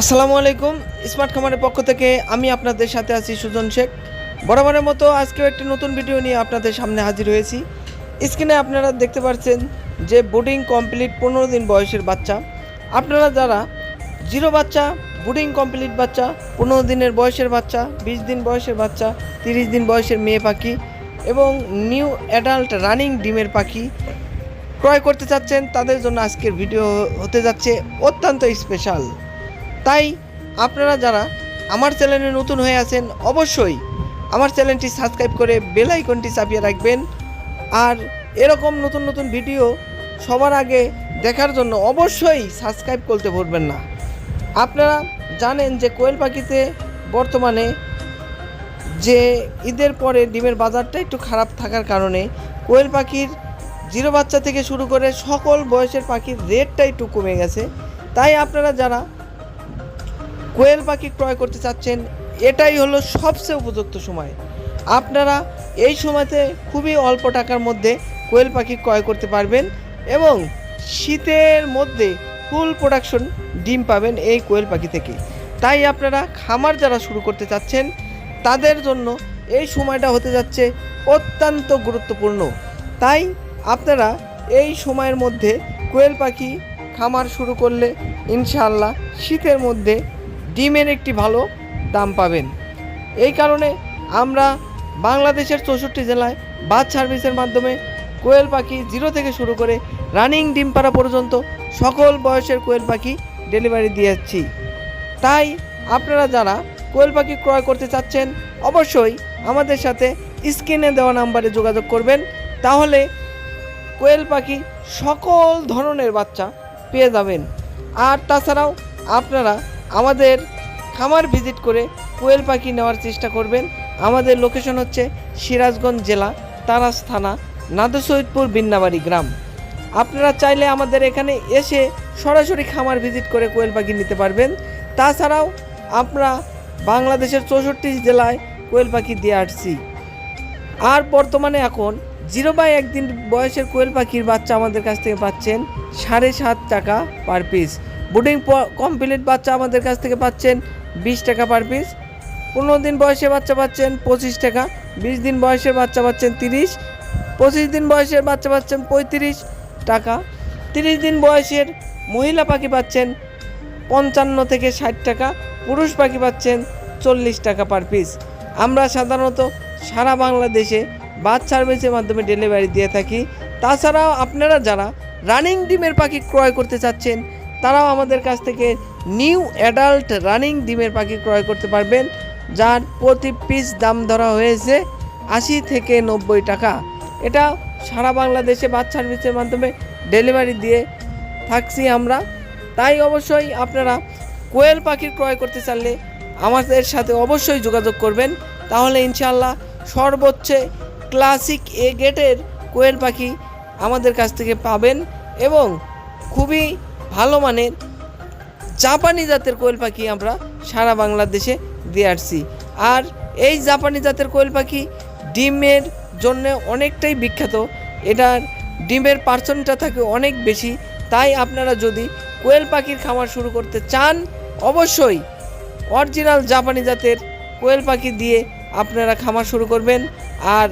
আসসালামু আলাইকুম, স্মার্ট খামারের পক্ষ থেকে আমি আপনাদের সাথে আছি সুজন শেখ। বরাবরের মতো আজকেও একটি নতুন ভিডিও নিয়ে আপনাদের সামনে হাজির হয়েছি। স্ক্রিনে আপনারা দেখতে পাচ্ছেন যে বোর্ডিং কমপ্লিট পনেরো দিন বয়সের বাচ্চা। আপনারা যারা জিরো বাচ্চা, বোর্ডিং কমপ্লিট বাচ্চা, পনেরো দিনের বয়সের বাচ্চা, বিশ দিন বয়সের বাচ্চা, তিরিশ দিন বয়সের মেয়ে পাখি এবং নিউ অ্যাডাল্ট রানিং ডিমের পাখি ক্রয় করতে চাচ্ছেন, তাদের জন্য আজকের ভিডিও হতে যাচ্ছে অত্যন্ত স্পেশাল। তাই আপনারা যারা আমার চ্যানেলে নতুন হয়ে আছেন, অবশ্যই আমার চ্যানেলটি সাবস্ক্রাইব করে বেল আইকনটি চাপিয়ে রাখবেন। আর এরকম নতুন নতুন ভিডিও সবার আগে দেখার জন্য অবশ্যই সাবস্ক্রাইব করতে ভুলবেন না। আপনারা জানেন যে কোয়েল পাখিতে বর্তমানে যে ঈদের পরে ডিমের বাজারটা একটু খারাপ থাকার কারণে কোয়েল পাখির জিরো বাচ্চা থেকে শুরু করে সকল বয়সের পাখির রেটটা একটু কমে গেছে। তাই আপনারা যারা কোয়েল পাখি ক্রয় করতে চাচ্ছেন, এটাই হলো সবচেয়ে উপযুক্ত সময়। আপনারা এই সময়তে খুবই অল্প টাকার মধ্যে কোয়েল পাখি ক্রয় করতে পারবেন এবং শীতের মধ্যে ফুল প্রোডাকশন ডিম পাবেন এই কোয়েল পাখি থেকে। তাই আপনারা খামার যারা শুরু করতে চাচ্ছেন, তাদের জন্য এই সময়টা হতে যাচ্ছে অত্যন্ত গুরুত্বপূর্ণ। তাই আপনারা এই সময়ের মধ্যে কোয়েল পাখি খামার শুরু করলে ইনশাআল্লাহ শীতের মধ্যে ডিমের একটি ভালো দাম পাবেন। এই কারণে আমরা বাংলাদেশের চৌষট্টি জেলায় বাস সার্ভিসের মাধ্যমে কোয়েল পাখি জিরো থেকে শুরু করে রানিং ডিম পাড়া পর্যন্ত সকল বয়সের কোয়েল পাখি ডেলিভারি দিয়ে যাচ্ছি। তাই আপনারা যারা কোয়েল পাখি ক্রয় করতে চাচ্ছেন, অবশ্যই আমাদের সাথে স্ক্রিনে দেওয়া নাম্বারে যোগাযোগ করবেন। তাহলে কোয়েল পাখি সকল ধরনের বাচ্চা পেয়ে যাবেন। আর তাছাড়াও আপনারা আমাদের খামার ভিজিট করে কোয়েল পাখি নেওয়ার চেষ্টা করবেন। আমাদের লোকেশন হচ্ছে সিরাজগঞ্জ জেলা, তারাস থানা নাদু সৈয়দপুর বিন্নাবাড়ি গ্রাম। আপনারা চাইলে আমাদের এখানে এসে সরাসরি খামার ভিজিট করে কোয়েল পাখি নিতে পারবেন। তাছাড়াও আমরা বাংলাদেশের চৌষট্টি জেলায় কোয়েল পাখি দিয়ে আসছি। আর বর্তমানে এখন জিরো বাই একদিন বয়সের কোয়েল পাখির বাচ্চা আমাদের কাছ থেকে পাচ্ছেন সাড়ে সাত টাকা পার পিস। বুডিং কমপ্লিট বাচ্চা আমাদের কাছ থেকে পাচ্ছেন বিশ টাকা পার পিস পনেরো দিন বয়সের বাচ্চা পাচ্ছেন পঁচিশ টাকা। বিশ দিন বয়সের বাচ্চা পাচ্ছেন তিরিশ। পঁচিশ দিন বয়সের বাচ্চা পাচ্ছেন পঁয়ত্রিশ টাকা। তিরিশ দিন বয়সের মহিলা পাখি পাচ্ছেন পঞ্চান্ন থেকে ষাট টাকা। পুরুষ পাখি পাচ্ছেন চল্লিশ টাকা পার পিস আমরা সাধারণত সারা বাংলাদেশে বাস সার্ভিসের মাধ্যমে ডেলিভারি দিয়ে থাকি। তাছাড়াও আপনারা যারা রানিং ডিমের পাখি ক্রয় করতে চাচ্ছেন তারাও আমাদের কাছ থেকে নিউ অ্যাডাল্ট রানিং ডিমের পাখি ক্রয় করতে পারবেন, যার প্রতি পিস দাম ধরা হয়েছে আশি থেকে নব্বই টাকা। এটা সারা বাংলাদেশে বাস সার্ভিসের মাধ্যমে ডেলিভারি দিয়ে থাকছি আমরা। তাই অবশ্যই আপনারা কোয়েল পাখির ক্রয় করতে চাইলে আমাদের সাথে অবশ্যই যোগাযোগ করবেন। তাহলে ইনশাল্লাহ সর্বোচ্চ ক্লাসিক এ গেটের কোয়েল পাখি আমাদের কাছ থেকে পাবেন এবং খুবই ভালো মানের জাপানি জাতের কোয়েল পাখি আমরা সারা বাংলাদেশে দিয়ে আসছি। আর এই জাপানি জাতের কোয়েল পাখি ডিমের জন্য অনেকটাই বিখ্যাত। এটার ডিমের পার্সেন্টটা থাকে অনেক বেশি। তাই আপনারা যদি কোয়েল পাখির খামার শুরু করতে চান, অবশ্যই অরিজিনাল জাপানি জাতের কোয়েল পাখি দিয়ে আপনারা খামার শুরু করবেন। আর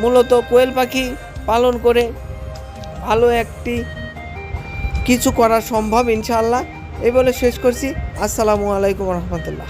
মূলত কোয়েল পাখি পালন করে ভালো একটি কিছু করা সম্ভব ইনশাআল্লাহ। এই বলে শেষ করছি। আসসালামু আলাইকুম রহমতুল্লাহ।